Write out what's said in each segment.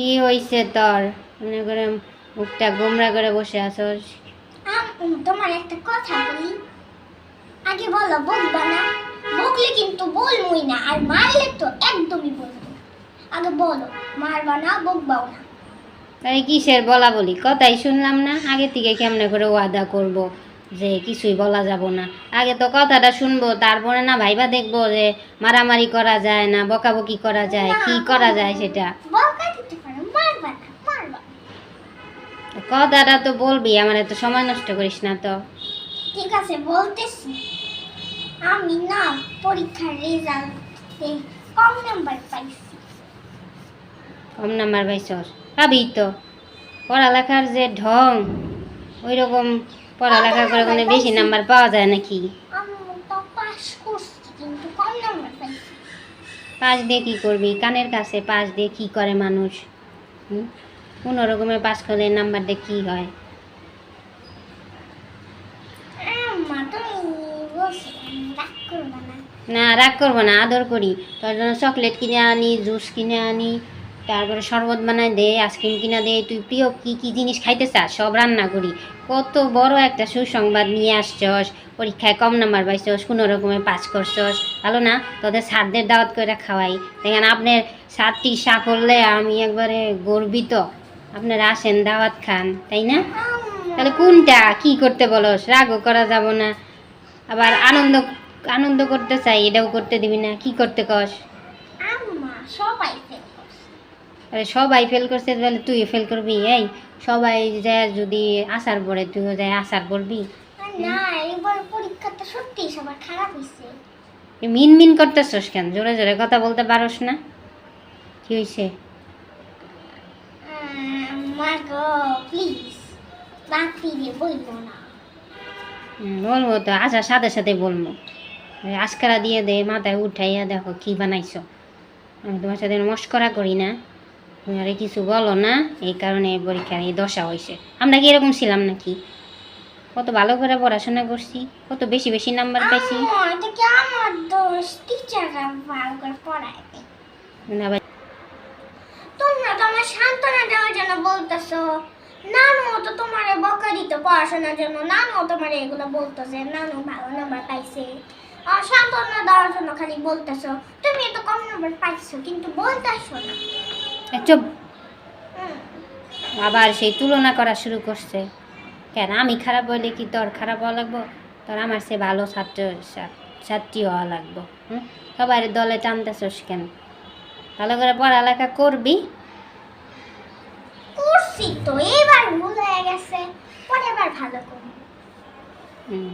কি হইছে তোর? মনে করে মুখটা গোমরা করে বসে আম, তোমার একটা কথা বলি। আগে বলো বকবা না? বকলে কিন্তু বলবই না আর মারলে তো একদমই বলব আগে বলো মারবা না বকবাও না। তাই কিসের বলা বলি? কথাই শুনলাম না। আগে থেকে কেমনে করে ওয়াদা করব যে কিছুই বলা যাব না। আগে তো কথাটা শুনব তারপরে না ভাইবা দেখব যে মারামারি করা যায় না বকাবকি করা যায় কি করা যায় সেটা বকা দিতে পারো মারবা না মারবা না। কথাটা তো বলবি আমার এত সময় নষ্ট করিস না তো। ঠিক আছে বলতেছি। আমি না পরীক্ষার রেজাল্ট কম নাম্বার পাইছি। কম নাম্বার পাইছস? পাবি তো। পড়ালেখার যে ঢং ওই রকম পড়ালেখা করে কোনো বেশি নাম্বার পাওয়া যায় নাকি? পাস পাশ দিয়ে কী করবি? কানের কাছে পাশ দিয়ে কী করে মানুষ? হুম? কোনো রকমে পাশ করলে নাম্বার দিয়ে কী হয়? না, রাগ করব না, আদর করি। তোর জন্য চকলেট কিনে আনি জুস কিনে আনি, তারপরে শরবত বানাই দে আইসক্রিম কিনে দে, তুই প্রিয় কি কি জিনিস খাইতে চাস, সব রান্না করি। কত বড় একটা সুসংবাদ নিয়ে আসছস, পরীক্ষায় কম নাম্বার পাইছস, কোনো রকমে পাস করছস। ভালো না? তোদের স্যারদের দাওয়াত করে খাওয়াই। দেখেন, আপনার স্যারটি সাফল্যে আমি একবারে গর্বিত। আপনারা আসেন দাওয়াত খান তাই না? তাহলে কোনটা কি করতে বলস? রাগও করা যাব না। আবার আনন্দ আনন্দ করতে চাই এটাও করতে দিবি না। কি করতে কস? আরে সবাই ফেল করছে তাহলে তুই ফেল করবি এই? সবাই যায় যদি আসার পরে তুইও যায় আসার পড়বি। না এবার পরীক্ষাটা সত্যি সবার খারাপ হয়েছে মিন মিন করতেছস কেন? জোরে জোরে কথা বলতে পারস না। কি হয়েছে মা গো প্লিজ বাপি দিয়ে বলব না বলব তো আসার সাথে সাথে বলব। আজকারা দিয়ে দে মাথায় উঠাইয়া দেখো কি বানাইছো। আমি তোমার সাথে মস্করা করি না। আরে কিছু বলো না এই কারণে এই পরীক্ষার এই দশা হয়েছে আমরা কি এরকম ছিলাম নাকি? কত ভালো করে পড়াশোনা করছি কত বেশি বেশি নাম্বার পাইছি। কি আমার দোষ? টিচাররা ভালো করে পড়ায় আমার সান্ত্বনা দেওয়ার জন্য বলতেছো। নানু তো তোমার বকা দিত পড়াশোনার জন্য। নানু তোমার এগুলো বলতেছে নানু ভালো নাম্বার পাইছে। আর সান্ত্বনা দেওয়ার জন্য খালি বলতেছো তুমি তো কম নাম্বার পাইছো কিন্তু বলতেছো না। চুপ। আবার সেই তুলনা করা শুরু করছে। কেন? আমি খারাপ হইলে কি তোর খারাপ হওয়া লাগবো? তোর আমার সে ভালো ছাত্র ছাত্রী হওয়া লাগবো হুম? সবাই দলে টানতেছস কেন? ভালো করে পড়ালেখা করবি? করছি তো এবার ভুল হয়ে গেছে পরের বার ভালো করব। হুম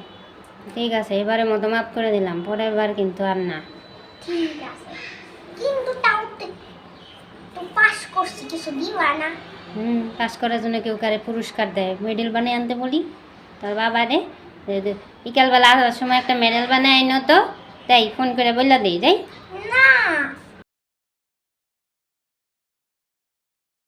ঠিক আছে এবারে মতো মাফ করে দিলাম পরের বার কিন্তু আর না। ঠিক আছে কিন্তু তাও তো পাস করছি কিছু দিবা না। হুম পাস করার জন্য কেউ কারে পুরস্কার দেয়। মেডেল বানিয়ে আনতে বলি তোর বাবা রে বিকালবেলা আসার সময় একটা মেডেল বানিয়ে আইনো তো তাই ফোন করে বললা দিই যাই না